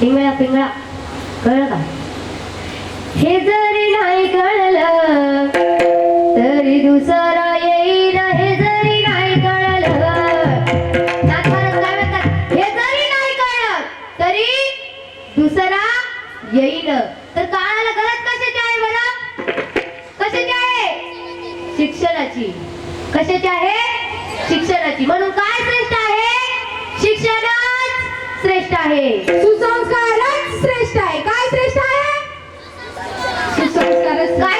पिंगळा पिंगळा कळलं का हे जरी नाही कळलं तरी दुसरा येईल हे जरी नाही कळलं हे जरी नाही कळलं तरी दुसरा येईल तर काळाला गरज कशाची आहे बरं कशाची आहे शिक्षणाची कशाची आहे शिक्षणाची म्हणून काय श्रेष्ठ आहे. सुसंस्कारच श्रेष्ठ आहे. काय श्रेष्ठ आहे? सुसंस्कारच काय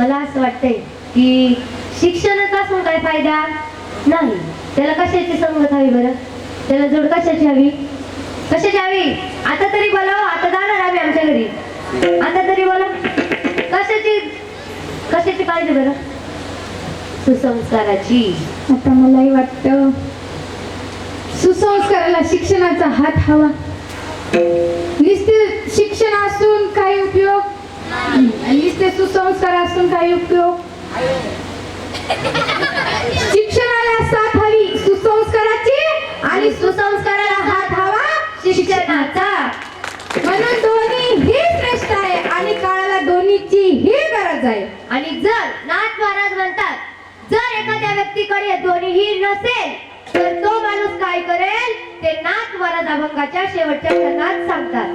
मला असं वाटतंय की शिक्षणाचा असून काय फायदा? नाही. त्याला कशाची संगत हवी बरं? त्याला जोड कशाची हवी? कशाची हवी? आता तरी बोलाव. आता जाणार आम्ही आमच्या घरी. आता तरी बोला कशाची? कशाची पाहिजे बरं? सुसंस्काराची. आता मलाही वाटतं सुसंस्काराला शिक्षणाचा हात हवा. नुसते शिक्षण असून काही उपयोग नुसते सुसंस्कार असून काही उपयोग? शिक्षणाला साथ हवी सुसंस्काराची आणि सुसंस्काराला हात हवा शिक्षणाचा. म्हणून दोन्ही ही श्रेष्ठ आहे आणि काळाला दोन्हीची ही गरज आहे. आणि जर नाथ महाराज म्हणतात जर एखाद्या व्यक्तीकडे दोन्हीही नसेल तर तो माणूस काय करेल? ते नाथ महाराज अभंगाच्या शेवटच्या क्षणात सांगतात.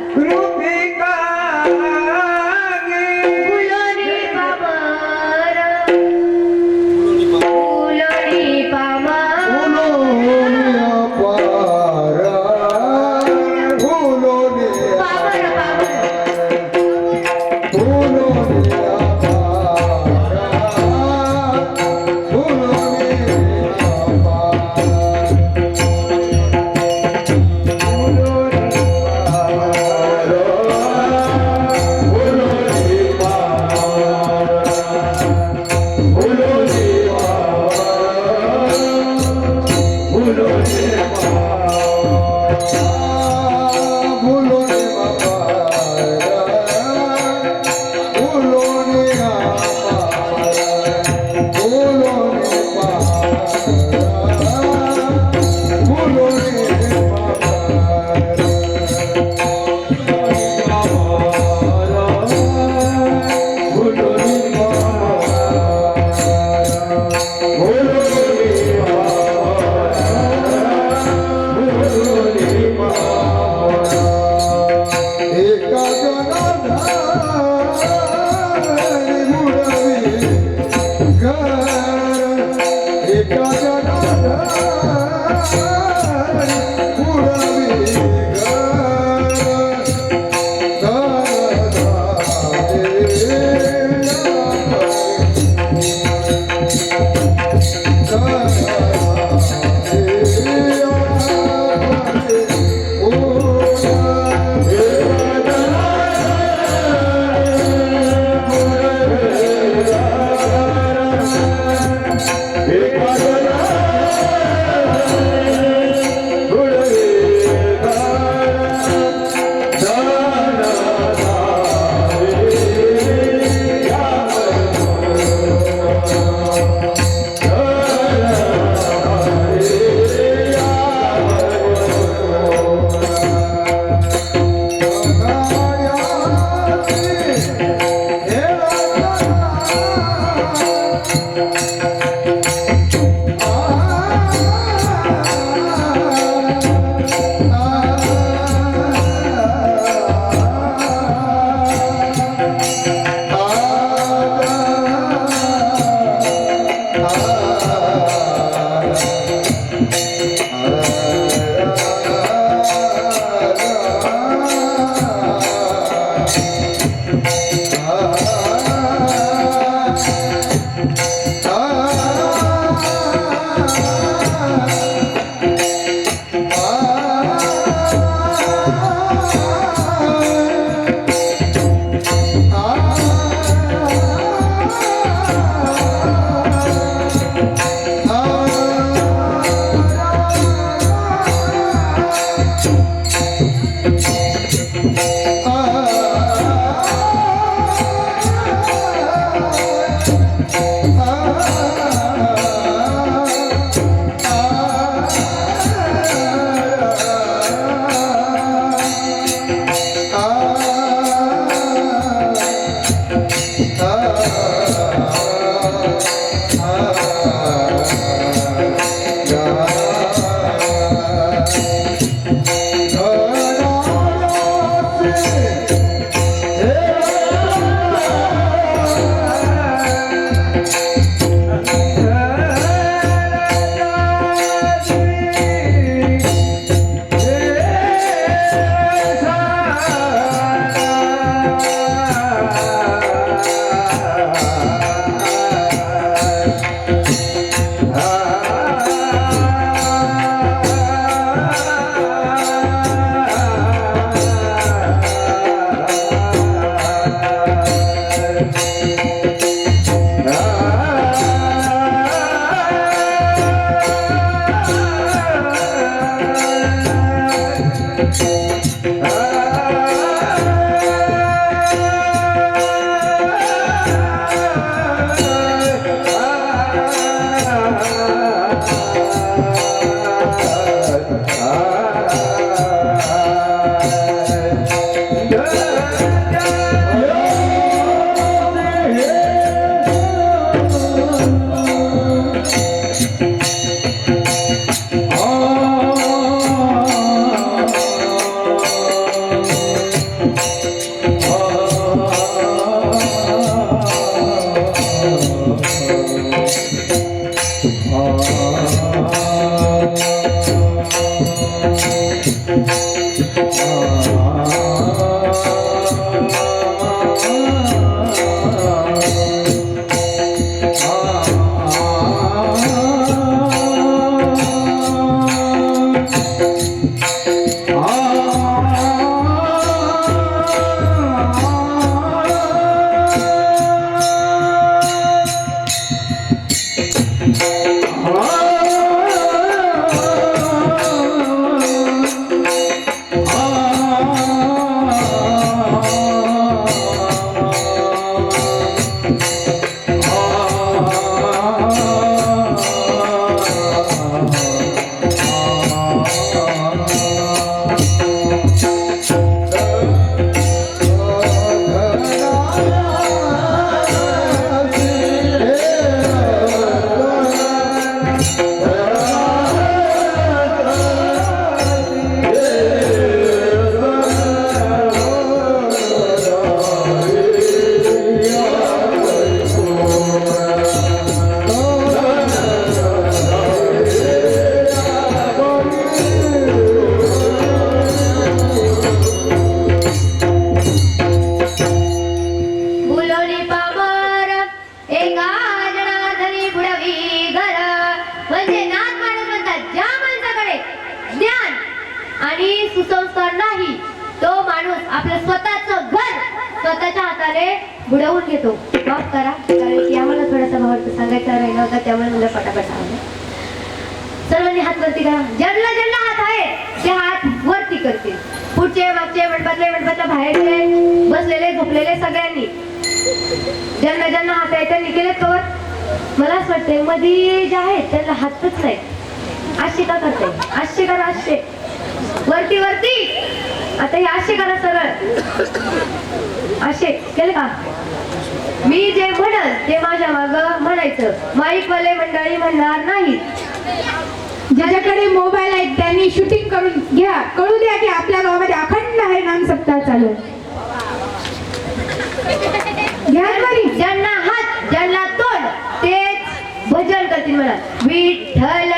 Oh, 就就 ज्यांना ज्यांना हात आहे ते हात वरती करतील. पुढचे मागचे मंडपातले मंडपातल्या बाहेरचे बसलेले झोपलेले सगळ्यांनी. ज्यांना ज्यांना हात आहे त्यांनी केले कवर मला असं वाटतंयमध्ये जे आहेत त्यांना हातच नाही. आशे का करते आशे करा आशे वरती वरती. आता हे आशे करा सरळ. आशे केले का? मी जे म्हणल ते माझ्या माग म्हणायचं. माईकवाले मंडळी म्हणणार नाही. ज्याच्याकडे मोबाईल आहेत त्यांनी शूटिंग करून घ्या. कळू द्या की आपल्या गावामध्ये अखंड आहे नाम सप्ताह चालू. घ्या बरी. ज्यांना हात ज्यांना तोंड तेच भजन करतील मला विठ्ठल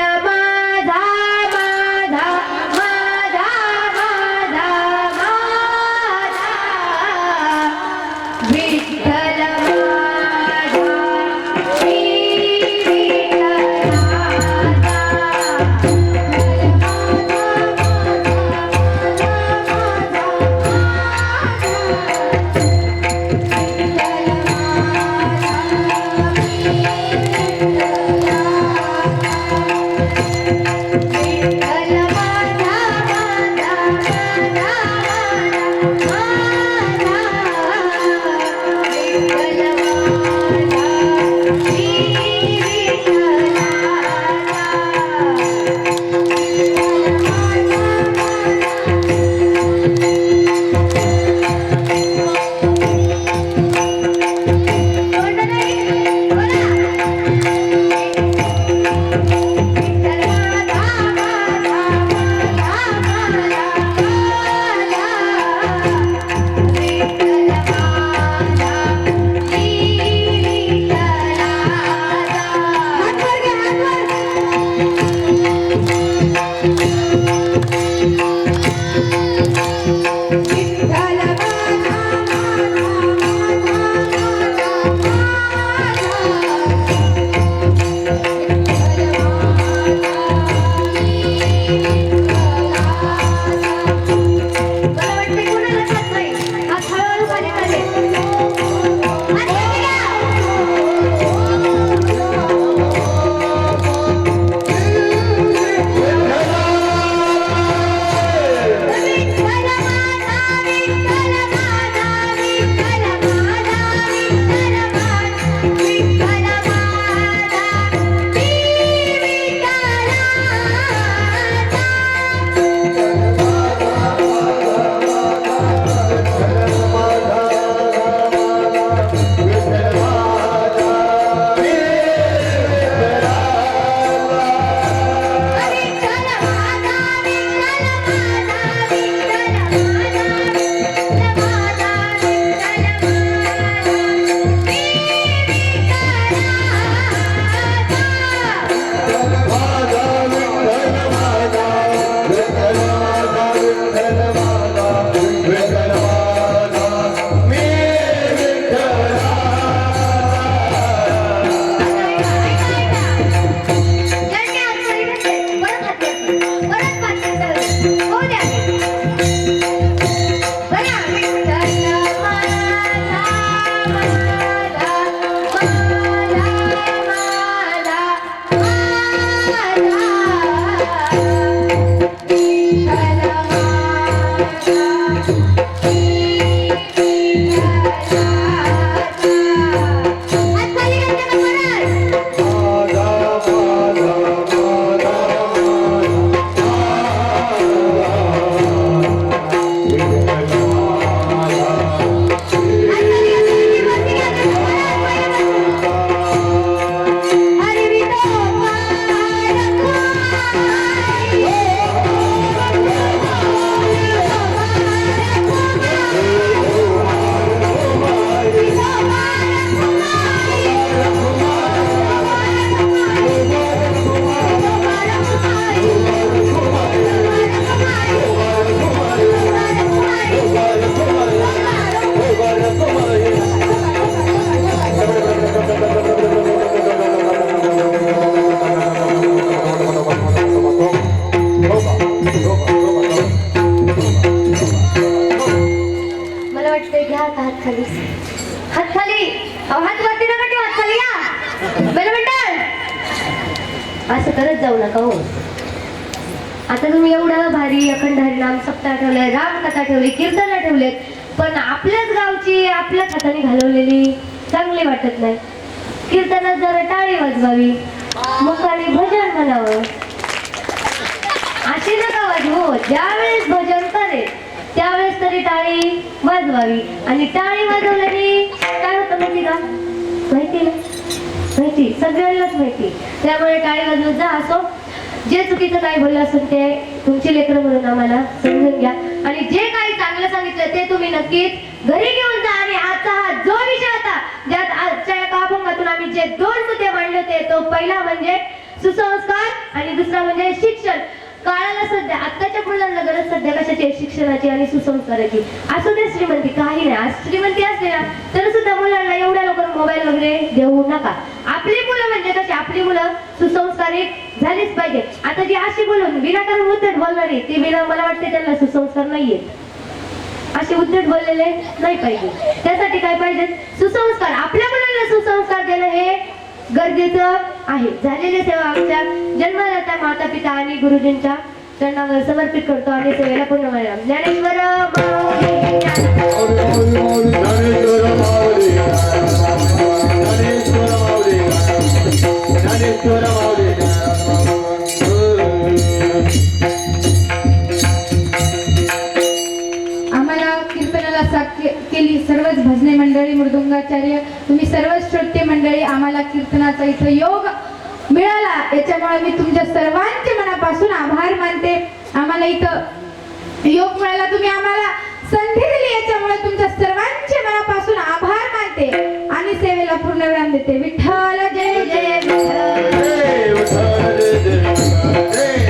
बरं असं करत जाऊ नका हो. आता तुम्ही एवढं भारी अखंड हरिनाम सप्ताह राम रामकथा ठेवली कीर्तन ठेवलेत पण आपल्याच गावची आपल्याच हाताने घालवलेली चांगली वाटत नाही. कीर्तनात जरा टाळी वाजवावी मुखाने भजन म्हणावं. अशी नका वाजवू हो. ज्यावेळेस भजन करेल त्यावेळेस तरी टाळी वाजवावी. आणि टाळी वाजवल्याने काय होतं माहिती का? माहिती ना? माहिती सगळ्यांनाच माहिती त्यामुळे टाळी वाजवत जा असो. जे चुकीचं काय बोललं असेल ते तुमची लेकरं म्हणून आम्हाला समजून घ्या. आणि जे काही चांगलं सांगितलं ते तुम्ही नक्कीच घरी घेऊन जा. आणि आजचा हा जो विषय होता ज्यात आजच्या एका अभंगातून आम्ही जे दोन मुद्दे मांडले होते तो पहिला म्हणजे सुसंस्कार आणि दुसरा म्हणजे शिक्षण. काळाला सध्या आत्ताच्या मुलांना गरज सध्या कशाची आहे? शिक्षणाची आणि सुसंस्काराची. असू दे श्रीमंती काही नाही. आज श्रीमंती असते ना तर सुद्धा मुलांना एवढ्या लवकर मोबाईल वगैरे देऊ नका. आपली मुलं म्हणजे कशी? आपली मुलं सुसंस्कारित झालीच पाहिजे. आता जी अशी बोलून विनाकारण उद्धट बोलणारी ती विना मला वाटते त्यांना सुसंस्कार नाहीये. असे उद्धट बोललेले नाही पाहिजे. त्यासाठी काय पाहिजे? सुसंस्कार. आपल्या मुलांना सुसंस्कार देणं हे गरजेचं आहे. झालेल्या सेवा आमच्या जन्मदाता माता पिता आणि गुरुजींच्या चरणावर समर्पित करतो. आणि सेवेला पूर्ण ज्ञानेश्वर आम्हाला कीर्तनाला साथ केली. सर्वच भजने मंडळी मृदुंगाचार्य वेळी आम्हाला कीर्तनाचा इथं योग मिळाला. याच्यामुळे मी तुमच्या सर्वांचे मनापासून आभार मानते. आम्हाला इथं योग मिळाला. तुम्ही आम्हाला संधी दिली. याच्यामुळे तुमच्या सर्वांचे मनापासून आभार मानते. आणि सेवेला पूर्ण विराम देते. विठ्ठल जय जय. विठ्ठल जय.